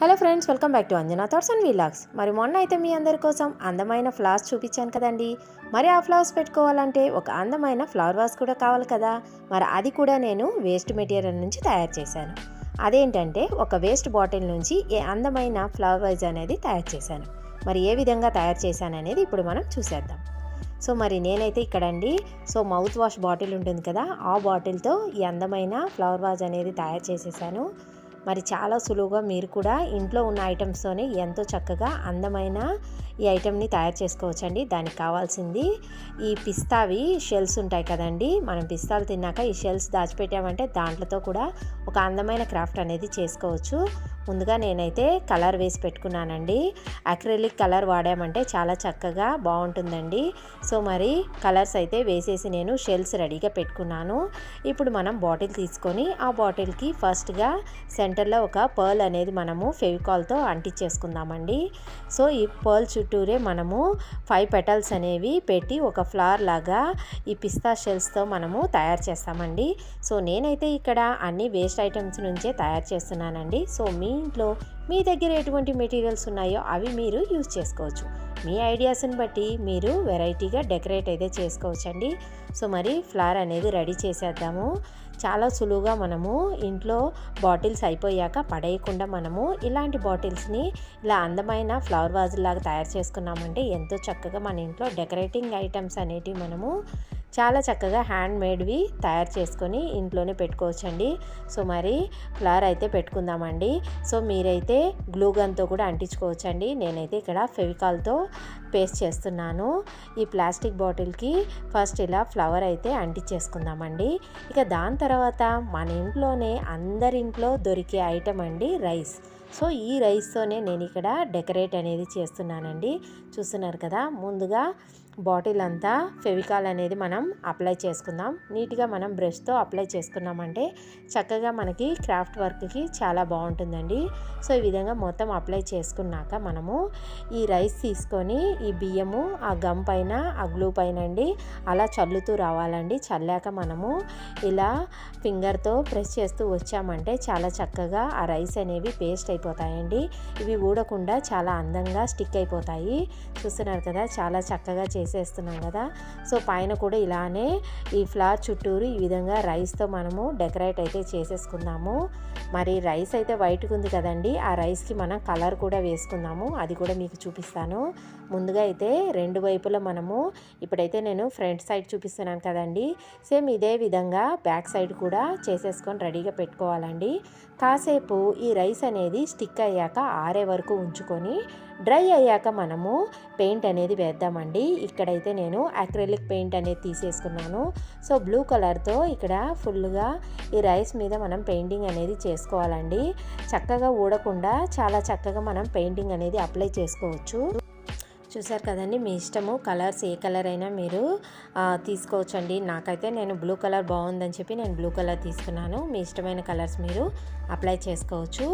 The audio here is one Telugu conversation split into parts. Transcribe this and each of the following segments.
Hello friends welcome back to Anjana thoughts and vlogs మరి మొన్న అయితే మీ అందరి కోసం అందమైన ఫ్లవర్స్ చూపించాను కదండి. మరి ఆ ఫ్లవర్స్ పెట్టుకోవాలంటే ఒక అందమైన ఫ్లవర్ వాస్ కూడా కావాలి కదా. మరి అది కూడా నేను వేస్ట్ మెటీరియల్ నుంచి తయారు చేశాను. అదేంటంటే ఒక వేస్ట్ బాటిల్ నుంచి ఏ అందమైన ఫ్లవర్ వైజ్ అనేది తయారు చేశాను. మరి ఏ విధంగా తయారు చేశాను అనేది ఇప్పుడు మనం చూసేద్దాం. సో మరి నేనైతే ఇక్కడండి. సో మౌత్ వాష్ బాటిల్ ఉంటుంది కదా ఆ బాటిల్తో ఈ అందమైన ఫ్లవర్ వాజ్ అనేది తయారు చేసేసాను. మరి చాలా సులువుగా మీరు కూడా ఇంట్లో ఉన్న ఐటమ్స్తోనే ఎంతో చక్కగా అందమైన ఈ ఐటెంని తయారు చేసుకోవచ్చండి. దానికి కావాల్సింది ఈ పిస్తావి షెల్స్ ఉంటాయి కదండి. మనం పిస్తాలు తిన్నాక ఈ షెల్స్ దాచిపెట్టామంటే దాంట్లతో కూడా ఒక అందమైన క్రాఫ్ట్ అనేది చేసుకోవచ్చు. ముందుగా నేనైతే కలర్ వేసి పెట్టుకున్నానండి. అక్రిలిక్ కలర్ వాడామంటే చాలా చక్కగా బాగుంటుందండి. సో మరి కలర్స్ అయితే వేసేసి నేను షెల్స్ రెడీగా పెట్టుకున్నాను. ఇప్పుడు మనం బాటిల్ తీసుకొని ఆ బాటిల్కి ఫస్ట్గా సెంటర్లో ఒక పర్ల్ అనేది మనము ఫెవికాల్తో అంటించేసుకుందామండి. సో ఈ పర్ల్ చుట్టూ చుట్టూరే మనము ఫైవ్ పెటల్స్ అనేవి పెట్టి ఒక ఫ్లవర్ లాగా ఈ పిస్తా షెల్స్తో మనము తయారు చేస్తామండి. సో నేనైతే ఇక్కడ అన్ని వేస్ట్ ఐటమ్స్ నుంచే తయారు చేస్తున్నానండి. సో మీ ఇంట్లో మీ దగ్గర ఎటువంటి మెటీరియల్స్ ఉన్నాయో అవి మీరు యూజ్ చేసుకోవచ్చు. మీ ఐడియాస్ని బట్టి మీరు వెరైటీగా డెకరేట్ అయితే చేసుకోవచ్చండి. సో మరి ఫ్లవర్ అనేది రెడీ చేసేద్దాము. చాలా సులువుగా మనము ఇంట్లో బాటిల్స్ అయిపోయాక పడేయకుండా మనము ఇలాంటి బాటిల్స్ని ఇలా అందమైన ఫ్లవర్ వాజ్ లాగా తయారు చేసుకున్నామంటే ఎంతో చక్కగా మన ఇంట్లో డెకరేటింగ్ ఐటమ్స్ అనేటివి మనము చాలా చక్కగా హ్యాండ్ మేడ్వి తయారు చేసుకొని ఇంట్లోనే పెట్టుకోవచ్చండి. సో మరి ఫ్లవర్ అయితే పెట్టుకుందామండి. సో మీరైతే గ్లూ గన్తో కూడా అంటించుకోవచ్చండి. నేనైతే ఇక్కడ ఫెవికాల్తో పేస్ట్ చేస్తున్నాను. ఈ ప్లాస్టిక్ బాటిల్కి ఫస్ట్ ఇలా ఫ్లవర్ అయితే అంటించేసుకుందామండి. ఇక దాని తర్వాత మన ఇంట్లోనే అందరింట్లో దొరికే ఐటెం అండి రైస్. సో ఈ రైస్తోనే నేను ఇక్కడ డెకరేట్ అనేది చేస్తున్నానండి. చూస్తున్నారు కదా ముందుగా బాటిల్ అంతా ఫెవికాల్ అనేది మనం అప్లై చేసుకుందాం. నీట్గా మనం బ్రష్తో అప్లై చేసుకున్నామంటే చక్కగా మనకి క్రాఫ్ట్ వర్క్కి చాలా బాగుంటుందండి. సో ఈ విధంగా మొత్తం అప్లై చేసుకున్నాక మనము ఈ రైస్ తీసుకొని ఈ బియ్యము ఆ గమ్ పైన ఆ గ్లూ పైన అండి అలా చల్లుతూ రావాలండి. చల్లాక మనము ఇలా ఫింగర్తో ప్రెస్ చేస్తూ వచ్చామంటే చాలా చక్కగా ఆ రైస్ అనేవి పేస్ట్ అయిపోతాయండి. ఇవి ఊడకుండా చాలా అందంగా స్టిక్ అయిపోతాయి. చూస్తున్నారు కదా చాలా చక్కగా చేసేస్తున్నాం కదా. సో పైన కూడా ఇలానే ఈ ఫ్లవర్ చుట్టూరు ఈ విధంగా రైస్తో మనము డెకరేట్ అయితే చేసేసుకుందాము. మరి రైస్ అయితే వైట్గా ఉంది కదండి. ఆ రైస్కి మనం కలర్ కూడా వేసుకుందాము. అది కూడా మీకు చూపిస్తాను. ముందుగా అయితే రెండు వైపులా మనము ఇప్పుడైతే నేను ఫ్రంట్ సైడ్ చూపిస్తున్నాను కదండి. సేమ్ ఇదే విధంగా బ్యాక్ సైడ్ కూడా చేసేసుకొని రెడీగా పెట్టుకోవాలండి. కాసేపు ఈ రైస్ అనేది స్టిక్ అయ్యాక ఆరే వరకు ఉంచుకొని డ్రై అయ్యాక మనము పెయింట్ అనేది వేద్దామండి. ఇక్కడైతే నేను అక్రిలిక్ పెయింట్ అనేది తీసేసుకున్నాను. సో బ్లూ కలర్తో ఇక్కడ ఫుల్గా ఈ రైస్ మీద మనం పెయింటింగ్ అనేది చేసుకోవాలండి. చక్కగా ఊడకుండా చాలా చక్కగా మనం పెయింటింగ్ అనేది అప్లై చేసుకోవచ్చు. చూసారు కదండి మీ ఇష్టము. కలర్స్ ఏ కలర్ అయినా మీరు తీసుకోవచ్చండి. నాకైతే నేను బ్లూ కలర్ బాగుందని చెప్పి నేను బ్లూ కలర్ తీసుకున్నాను. మీ ఇష్టమైన కలర్స్ మీరు అప్లై చేసుకోవచ్చు.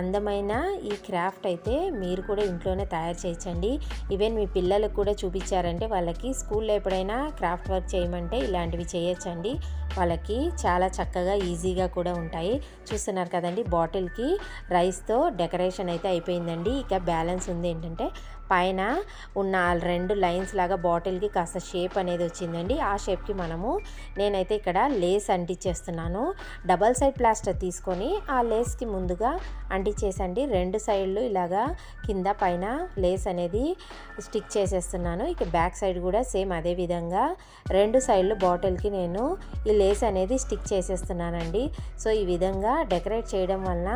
అందమైన ఈ క్రాఫ్ట్ అయితే మీరు కూడా ఇంట్లోనే తయారు చేయొచ్చండి. ఈవెన్ మీ పిల్లలకు కూడా చూపించారంటే వాళ్ళకి స్కూల్లో ఎప్పుడైనా క్రాఫ్ట్ వర్క్ చేయమంటే ఇలాంటివి చేయొచ్చండి. వాళ్ళకి చాలా చక్కగా ఈజీగా కూడా ఉంటాయి. చూస్తున్నారు కదండి బాటిల్కి రైస్తో డెకరేషన్ అయితే అయిపోయిందండి. ఇక బ్యాలెన్స్ ఉంది ఏంటంటే పైన ఉన్న రెండు లైన్స్ లాగా బాటిల్కి కాస్త షేప్ అనేది వచ్చిందండి. ఆ షేప్కి మనము నేనైతే ఇక్కడ లేస్ అంటించేస్తున్నాను డబల్ సైడ్ ప్లాస్టర్ తీసుకొని ఆ లేస్కి ముందుగా అంటించేసండి రెండు సైడ్లు ఇలాగా కింద పైన లేస్ అనేది స్టిక్ చేసేస్తున్నాను. ఇక బ్యాక్ సైడ్ కూడా సేమ్ అదే విధంగా రెండు సైడ్లు బాటిల్కి నేను ఈ లేస్ అనేది స్టిక్ చేసేస్తున్నానండి. సో ఈ విధంగా డెకరేట్ చేయడం వలన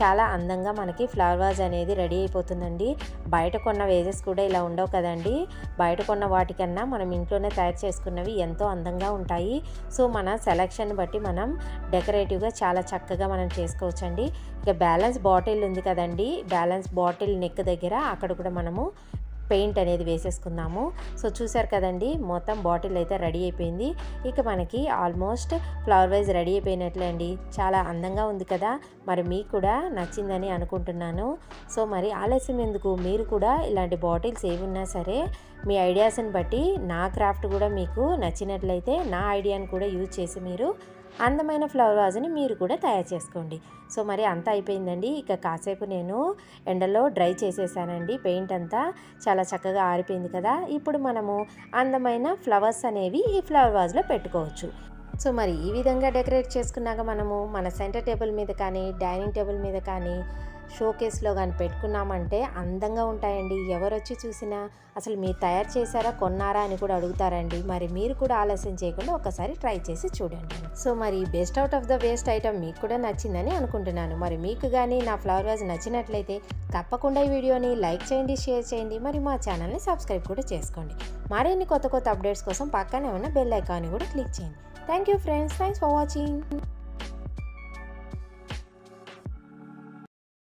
చాలా అందంగా మనకి ఫ్లవర్ వాజ్ అనేది రెడీ అయిపోతుందండి. బయట కొన్న వేజెస్ కూడా ఇలా ఉండవు కదండి. బయట కొన్న వాటికన్నా మనం ఇంట్లోనే తయారు చేసుకున్నవి ఎంతో అందంగా ఉంటాయి. సో మన సెలక్షన్ బట్టి మనం డెకరేటివ్గా చాలా చక్కగా మనం చేసుకోవచ్చండి. ఇక బ్యాలెన్స్ బాటిల్ ఉంది కదండి. బ్యాలెన్స్ బాటిల్ నెక్ దగ్గర అక్కడ కూడా మనము పెయింట్ అనేది వేసేసుకుందాము. సో చూసారు కదండి మొత్తం బాటిల్ అయితే రెడీ అయిపోయింది. ఇక మనకి ఆల్మోస్ట్ ఫ్లవర్ వైజ్ రెడీ అయిపోయినట్లే అండి. చాలా అందంగా ఉంది కదా. మరి మీకు కూడా నచ్చిందని అనుకుంటున్నాను. సో మరి ఆలస్యం ఎందుకు? మీరు కూడా ఇలాంటి బాటిల్స్ ఏమున్నా సరే మీ ఐడియాస్ని బట్టి నా క్రాఫ్ట్ కూడా మీకు నచ్చినట్లయితే నా ఐడియాని కూడా యూజ్ చేసి మీరు అందమైన ఫ్లవర్ వాజ్ని మీరు కూడా తయారు చేసుకోండి. సో మరి అంతా అయిపోయిందండి. ఇక కాసేపు నేను ఎండలో డ్రై చేసేసానండి. పెయింట్ అంతా చాలా చక్కగా ఆరిపోయింది కదా. ఇప్పుడు మనము అందమైన ఫ్లవర్స్ అనేవి ఈ ఫ్లవర్ వాజ్లో పెట్టుకోవచ్చు. సో మరి ఈ విధంగా డెకరేట్ చేసుకున్నాక మనము మన సెంటర్ టేబుల్ మీద కానీ డైనింగ్ టేబుల్ మీద కానీ షోకేస్లో కానీ పెట్టుకున్నామంటే అందంగా ఉంటాయండి. ఎవరొచ్చి చూసినా అసలు మీరు తయారు చేశారా కొన్నారా అని కూడా అడుగుతారండి. మరి మీరు కూడా ఆలస్యం చేయకుండా ఒకసారి ట్రై చేసి చూడండి. సో మరి best out of the waste item మీకు కూడా నచ్చిందని అనుకుంటున్నాను. మరి మీకు కానీ నా ఫ్లవర్ వాజ్ నచ్చినట్లయితే తప్పకుండా ఈ వీడియోని లైక్ చేయండి షేర్ చేయండి. మరి మా ఛానల్ని సబ్స్క్రైబ్ కూడా చేసుకోండి. మరిన్ని కొత్త కొత్త అప్డేట్స్ కోసం పక్కనే ఉన్న బెల్ ఐకాన్ని కూడా క్లిక్ చేయండి. Thank you friends. Thanks for watching.